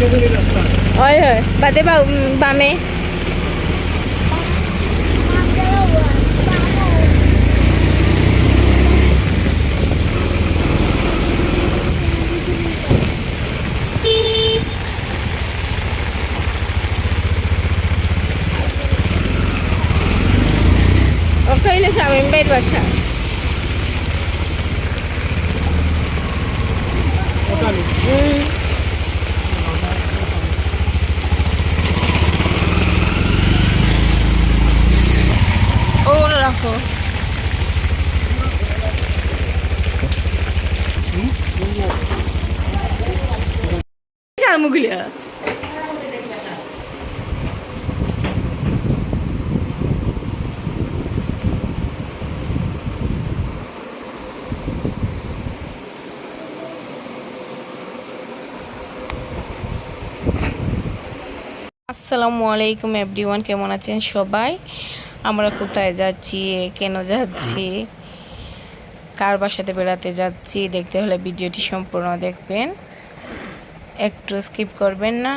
Ôi giời, bà tế bảo ừ, bà mẹ Okayla samim bed başa. Bakalım. Hmm. রাখো মুগলিয়া আসসালামু আলাইকুম everyone কেমন আছেন সবাই? আমরা কোথায় যাচ্ছি কেন যাচ্ছি, কার বাসাতে বেড়াতে যাচ্ছি, দেখতে হলে ভিডিওটি সম্পূর্ণ দেখবেন। একটু স্কিপ করবেন না,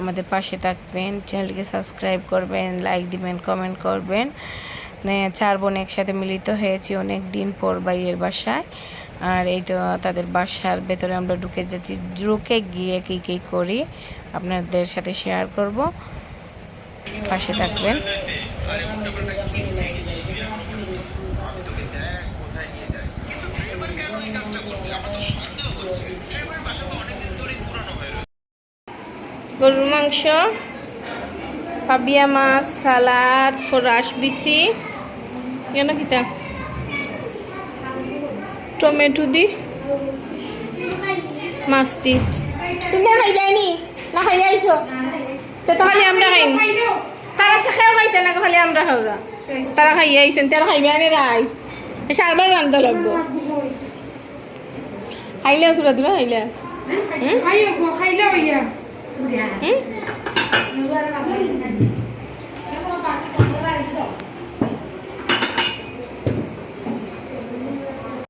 আমাদের পাশে থাকবেন, চ্যানেলটিকে সাবস্ক্রাইব করবেন লাইক দিবেন কমেন্ট করবেন। চার বোন একসাথে মিলিত হয়েছি অনেক দিন পর বাইয়ের বাসায়। আর এই তো তাদের বাসার ভেতরে আমরা ঢুকে যাচ্ছি। ঢুকে গিয়ে কী কী করি, আপনাদের সাথে শেয়ার করব। পাশে থাকবেন। গরুর মাংস পাবিয়া মাছ সালাদ ফরাস বিসি। কেন কিতা টমেটো দি মাছ দি। তুমি না খাইবে না খাই আইছো তো তো খালি আমরা খাইম তারা সে খেয়েও খাইতে না খালি আমরা খাওয়া। তারা খাই আইছেন তারা খাইবে আনে রাই সারবার রান্ধতে লাগবো। খাইলে তুরা তুরা খাইলে। খাইলে হুম?